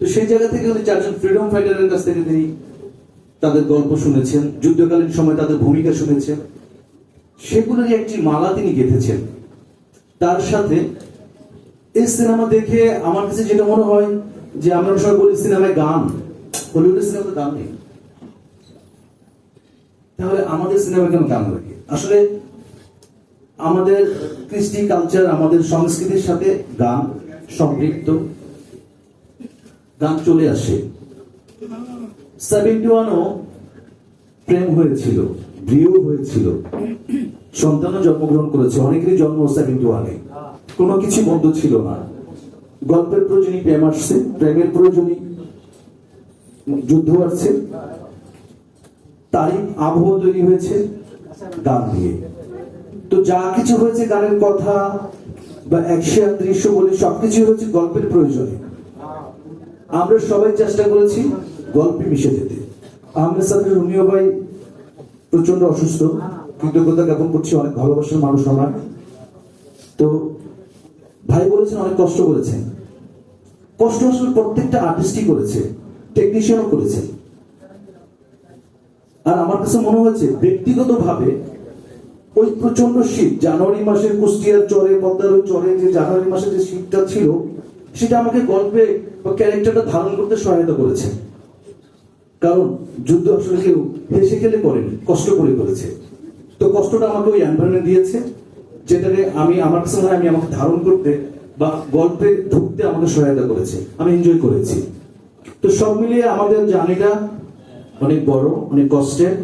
তো সেই জায়গা থেকে উনি চারজন ফ্রিডম ফাইটারের কাছ থেকে তিনি তাদের গল্প শুনেছেন, যুদ্ধকালীন সময় তাদের ভূমিকা শুনেছেন। সেগুলোরই একটি মালা তিনি গেঁথেছেন। তার সাথে এই সিনেমা দেখে আমার কাছে যেটা মনে হয় যে আমরা সবাই বলি সিনেমায় গান। হলিউডের সিনেমাতে গান নেই। তাহলে আমাদের সিনেমা কেন গান লাগে? আসলে আমাদের কৃষ্টি কালচার আমাদের সংস্কৃতির সাথে গান সম্পৃক্ত। গান চলে আসে। সেভেন্টি ওয়ানও প্রেম হয়েছিল বিয়েও হয়েছিল। সন্তানও জন্মগ্রহণ করেছে, অনেকেরই জন্ম সেভেন্টি ওয়ানে কোনো কিছু বন্ধ ছিল না। গল্পের প্রয়োজনই প্রেম আসছে, প্রেমের প্রয়োজনই যুদ্ধ আসছে। তারই আবহাওয়া তৈরি হয়েছে গান দিয়ে। তো যা কিছু হয়েছে গানের কথা বা অ্যাকশন দৃশ্য বলে সবকিছু হচ্ছে গল্পের প্রয়োজনে। আমরা সবাই চেষ্টা করেছি গল্পে মিশে যেতে। আহমেদ সাহেবের রুমিও ভাই প্রচণ্ড অসুস্থ, কৃতজ্ঞতা জ্ঞাপন করছি, অনেক ভালোবাসার মানুষ আমার। তো ভাই বলেছেন, অনেক কষ্ট করেছেন কষ্ট আসলে প্রত্যেকটা আর্টিস্টই করেছে টেকনিশিয়ানও করেছে। আর আমার কাছে মনে হয়েছে ব্যক্তিগত ভাবে ওই প্রচণ্ড শীত, জানুয়ারি মাসের কুষ্টিয়ার চরে, পদ্মার চরে, যে জানুয়ারি মাসে যে শীতটা ছিল সেটা আমাকে গল্পে বা ক্যারেক্টারটা ধারণ করতে সহায়তা করেছে। কারণ যুদ্ধ আসলে কেউ হেসে খেলে করেনি কষ্ট করে করেছে। তো কষ্টটা আমাকে ওই এনভায়রনমেন্ট দিয়েছে, যেটাকে আমি, আমার কাছে আমি আমাকে ধারণ করতে বা গল্পে ঢুকতে আমাকে সহায়তা করেছে। আমি এনজয় করেছি। তো সব মিলিয়ে আমাদের জার্নিটা অনেক বড়, অনেক কষ্টের।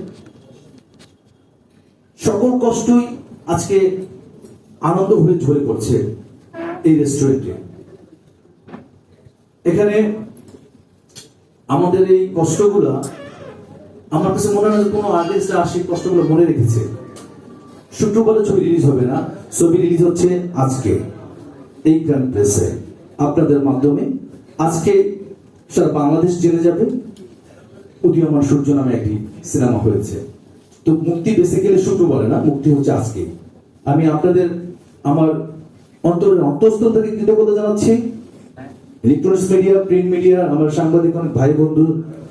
সকল কষ্টই আজকে আনন্দ হয়ে ঝরে পড়ছে এই রেস্টুরেন্টে এখানে আমাদের এই কষ্টগুলা আমার কাছে মনে হয় কোনো আর্টিস্ট আর সেই কষ্টগুলো মনে রেখেছে। শুক্রবারে ছবি রিলিজ হবে না, ছবি রিলিজ হচ্ছে আজকে এই গ্র্যান্ড প্রেসে আপনাদের মাধ্যমে আজকে সারা বাংলাদেশ জেনে যাবে উদীয়মান সূর্য নামে একটি সিনেমা হয়েছে। তো মুক্তি বেসিক্যালি শুক্রবারে না, মুক্তি হচ্ছে আজকে। আমি আপনাদের আমার অন্তরের অন্তঃস্থল থেকে কৃতজ্ঞতা জানাচ্ছি। ইলেকট্রনিক্স মিডিয়া, প্রিন্ট মিডিয়া, আমার সাংবাদিক অনেক ভাই বন্ধু,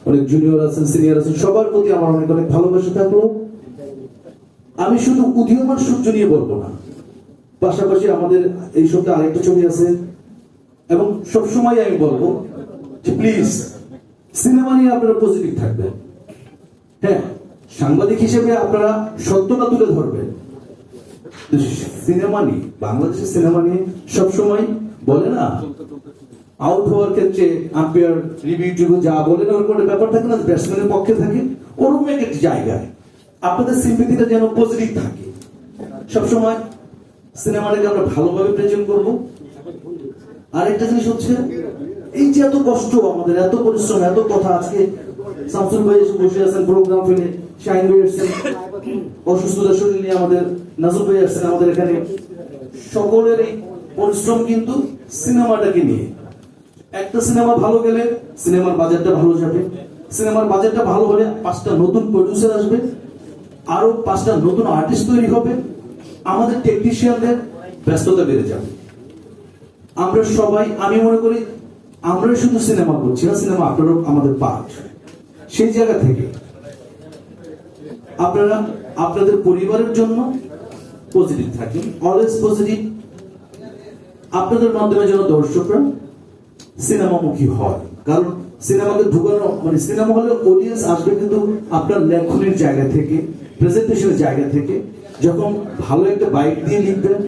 অনেক জুনিয়র আছেন সিনিয়র আছেন, সবার প্রতি আমার অনেক অনেক ভালোবাসা থাকল। আমি শুধু উদীয়মান সূর্য নিয়ে বলব না। পাশাপাশি আমাদের এই সপ্তাহে আরেকটা ছবি আছে, এবং সবসময় আমি বলব যে প্লিজ সিনেমা নিয়ে আপনারা পজিটিভ থাকবেন। হ্যাঁ সাংবাদিক হিসেবে আপনারা সত্যটা তুলে ধরবেন। সিনেমা নিয়ে, বাংলাদেশের সিনেমা নিয়ে সবসময় বলে না আউট হওয়ার ক্ষেত্রে আম্পায়ার রিভিউ টিভিউ যা বলে না ওরকম একটা ব্যাপার থাকে না ব্যাটসম্যানের পক্ষে থাকে ওরকম একটি জায়গায়। আপনাদের সিম্পিতিটা যেন পজিটিভ থাকে। সবসময় সিনেমাটাকে আমরা ভালোভাবে প্রেজেন্ট করব। আরেকটা জিনিস হচ্ছে, এই যে এত কষ্ট আমাদের, এত পরিশ্রম, এত কথা আজকে শামসুল ভাই বসে আছেন প্রোগ্রাম ফেলে শাহিন ভাই এসছেন। অসুস্থতা শরীর নিয়ে আমাদের নাজুক ভাই আসছেন আমাদের এখানে। সকলের এই পরিশ্রম কিন্তু সিনেমাটাকে নিয়ে। একটা সিনেমা ভালো গেলে সিনেমার বাজারটা ভালো যাবে। সিনেমার বাজারটা ভালো হলে পাঁচটা নতুন প্রডিউসার আসবে আরও পাঁচটা নতুন আর্টিস্ট তৈরি হবে। আমাদের টেকনিশিয়ানদের ব্যস্ততা বেড়ে যাবে। আমরা সবাই, আমি মনে করি আমরা শুধু সিনেমা করছি না, সিনেমা আপনারও আমাদের পার্ট সেই জায়গা থেকে আপনারা আপনাদের পরিবারের জন্য পজিটিভ থাকেন অলওয়েজ পজিটিভ আপনাদের মাধ্যমে যেন দর্শকরা সিনেমামুখী হয়। কারণ সিনেমাকে ঢুকানো মানে সিনেমা হলে অডিয়েন্স আসবে কিন্তু আপনার লেখনের জায়গা থেকে প্রেজেন্টেশনের জায়গা থেকে। যখন ভালো একটা বাইক দিয়ে লিখবেন,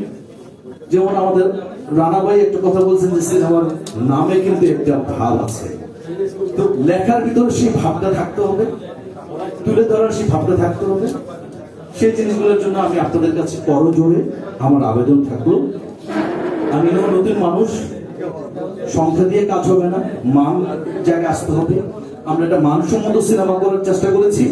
যেমন আমাদের রানা ভাই একটা কথা বলছেন যে সিনেমার নামে কিন্তু একটা ভাব আছে। তো লেখার ভিতর সেই ভাবটা থাকতে হবে, তুলে ধরার সেই ভাবটা থাকতে হবে। সেই জিনিসগুলোর জন্য আমি আপনাদের কাছে করজোড়ে আমার আবেদন থাকল। আমি নতুন মানুষ সংখ্যা দিয়ে কাজ হবে না, মান জায়গায় আসতে হবে। আমরা একটা মানসম্মত সিনেমা করার চেষ্টা করেছি।